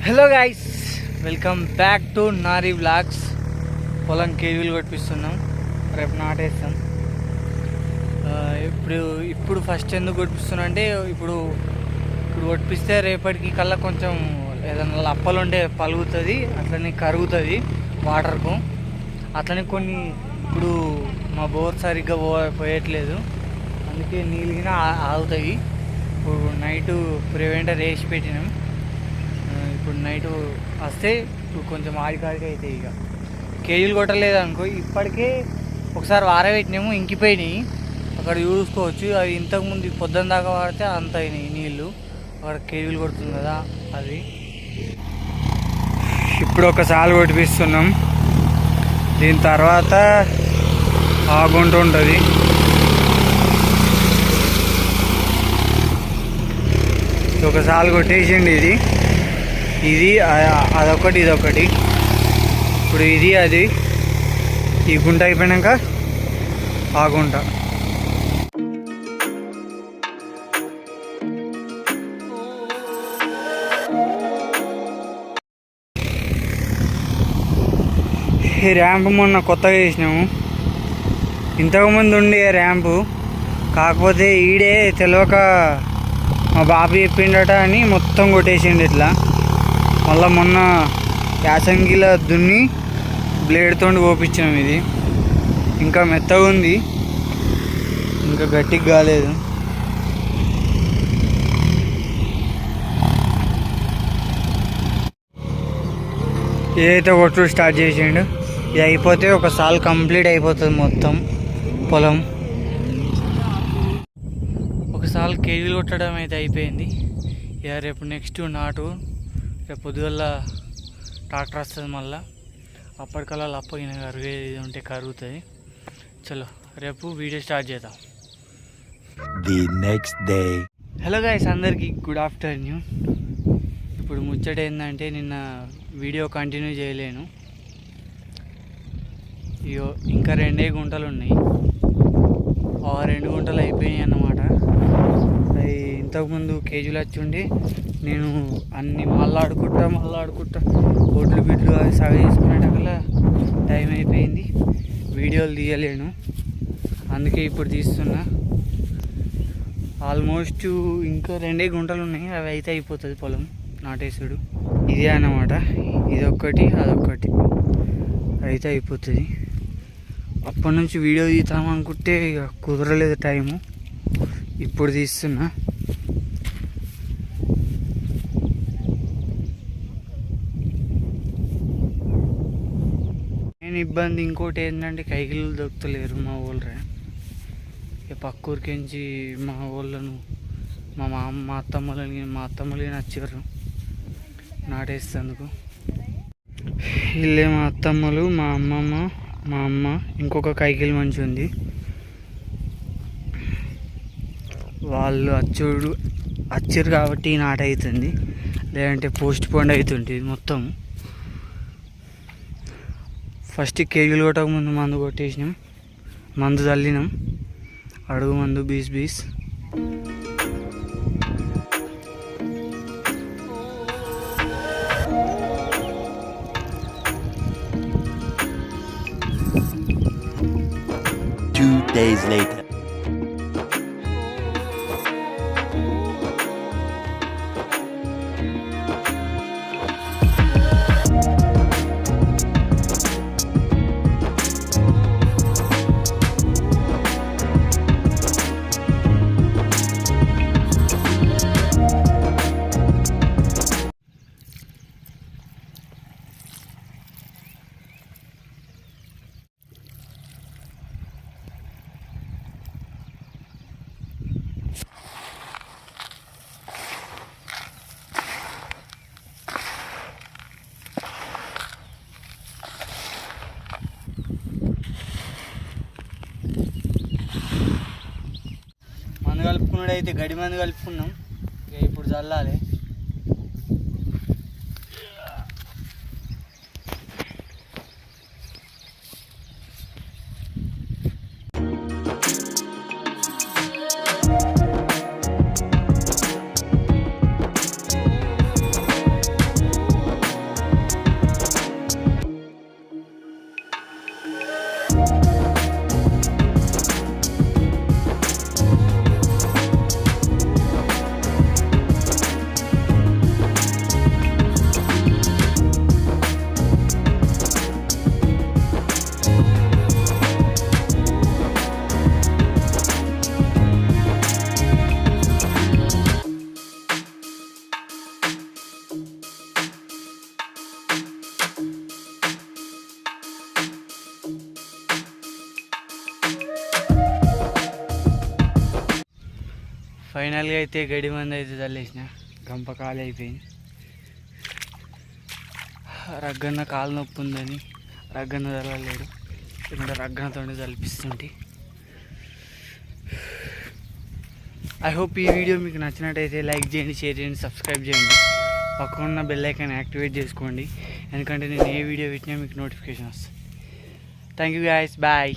Hello guys welcome back to Nari vlogs పొలం కేవీలు కొట్టిస్తున్నాం రేపు నాటేస్తాం. ఇప్పుడు ఇప్పుడు ఫస్ట్ ఎందుకు కొట్టిస్తున్నా అంటే ఇప్పుడు ఇప్పుడు కొట్టిస్తే రేపటికి కల్లా కొంచెం ఏదైనా లప్పలు ఉంటే పలుగుతుంది అట్లనే కరుగుతుంది వాటర్కు అట్లనే కొన్ని ఇప్పుడు మా బోర్ సరిగ్గా పో పోయట్లేదు. అందుకే నీళ్ళు గిన ఆగుతాయి. ఇప్పుడు నైట్ ప్రివెంటర్ వేసి పెట్టినాం. ఇప్పుడు నైట్ వస్తే ఇప్పుడు కొంచెం ఆడికాడికి అవుతాయి ఇక. కేజీలు కొట్టలేదు అనుకో ఇప్పటికే ఒకసారి వారబెట్టినాము ఇంకిపోయినాయి. అక్కడ చూసుకోవచ్చు. అవి ఇంతకుముందు పొద్దున్న దాకా వాడితే అంత అయినాయి నీళ్ళు. అక్కడ కేజీలు కొడుతుంది కదా అది. ఇప్పుడు ఒకసారి కొట్టిపిస్తున్నాం. దీని తర్వాత ఆగుంటూ ఉంటుంది. ఒకసారి కొట్టేసిండి ఇది. ఇది అదొకటి ఇదొకటి. ఇప్పుడు ఇది అది. ఈ గుంట అయిపోయినాక ఆ గుంట ఈ ర్యాంప్ మొన్న కొత్తగా వేసినాము ఇంతకుముందు ఉండే ర్యాంపు కాకపోతే ఈడే తెలియక మా బాబు చెప్పిండట అని మొత్తం కొట్టేసిండు ఇట్లా. మళ్ళీ మొన్న యాసంగిలో దున్ని బ్లేడ్తో కోపించినాం ఇది. ఇంకా మెత్తగా ఉంది. ఇంకా గట్టిగా కాలేదు. ఏదైతే కొట్టుడు స్టార్ట్ చేసిండు? ఇది అయిపోతే ఒక సాల్ కంప్లీట్ అయిపోతుంది మొత్తం పొలం. ఒకసారి కేజీలు కొట్టడం అయితే అయిపోయింది. ఇక రేపు నెక్స్ట్ నాటు రేపు పొద్దుగల ట్రాక్టర్ వస్తుంది మళ్ళా. అప్పటికల్లా లప్పగిన కరిగేది ఉంటే కరుగుతుంది. చలో రేపు వీడియో స్టార్ట్ చేద్దాం. The next day. Hello guys అందరికీ గుడ్ ఆఫ్టర్నూన్ ఇప్పుడు ముచ్చట ఏంటంటే నిన్న వీడియో కంటిన్యూ చేయలేను. ఇగో ఇంకా రెండే గుంటలు ఉన్నాయి. ఆ రెండు గుంటలు అయిపోయాయి అన్నమాట. అవి ఇంతకుముందు కేజీలు వచ్చి ఉండి నేను అన్ని మళ్ళాడుకుంటా మళ్ళాడుకుంటా ఒడ్లు బిడ్లు అవి సగ చేసుకునేటకల్లా టైం అయిపోయింది. వీడియోలు తీయలేను. అందుకే ఇప్పుడు తీస్తున్నా. ఆల్మోస్ట్ ఇంకా రెండే గుంటలు ఉన్నాయి. అవి అయితే అయిపోతుంది పొలం. నాటేసుడు. ఇదే అన్నమాట. ఇదొక్కటి అదొక్కటి. అయితే అయిపోతుంది. అప్పటి నుంచి వీడియో తీద్దాం అనుకుంటే ఇక కుదరలేదు టైము. ఇప్పుడు తీస్తున్నా. నేను ఇబ్బంది ఇంకోటి ఏంటంటే కైకిలు దొరుకుతలేరు మా ఊళ్ళో. ఇక పక్క ఊరికించి మా వాళ్ళను మా మా మా అత్తమ్మలని మా అత్తమ్మలని వచ్చారు నాటేస్తేందుకు వీళ్ళే మా అత్తమ్మలు మా అమ్మమ్మ మా అమ్మ ఇంకొక కైకిల్ మంచి ఉంది. వాళ్ళు అచ్చుడు వచ్చారు కాబట్టి నాట అవుతుంది. లేదంటే పోస్ట్ పోండ్ అవుతుంది మొత్తం. ఫస్ట్ కేజీలు కొట్టక ముందు మందు కొట్టేసినాం. మందు చల్లినాం అడుగు మందు బీస్ బీస్. Days later. కలుపుకున్నాడు అయితే గడి మందు కలుపుకున్నాం. ఇక ఇప్పుడు చల్లాలి. ఫైనల్గా అయితే గడి మంది అయితే చల్లేసిన. గంప కాలు అయిపోయింది రగ్గన్న కాలు నొప్పి ఉందని రగ్గన్న తలలేడు ఇక్కడ రగ్గనతో తలిపిస్తుంటే ఐ హోప్ ఈ వీడియో మీకు నచ్చినట్టయితే లైక్ చేయండి షేర్ చేయండి సబ్స్క్రైబ్ చేయండి. పక్కన ఉన్న బెల్ ఐకాన్ యాక్టివేట్ చేసుకోండి. ఎందుకంటే నేను ఏ వీడియో పెట్టినా మీకు నోటిఫికేషన్ వస్తుంది. Thank you guys bye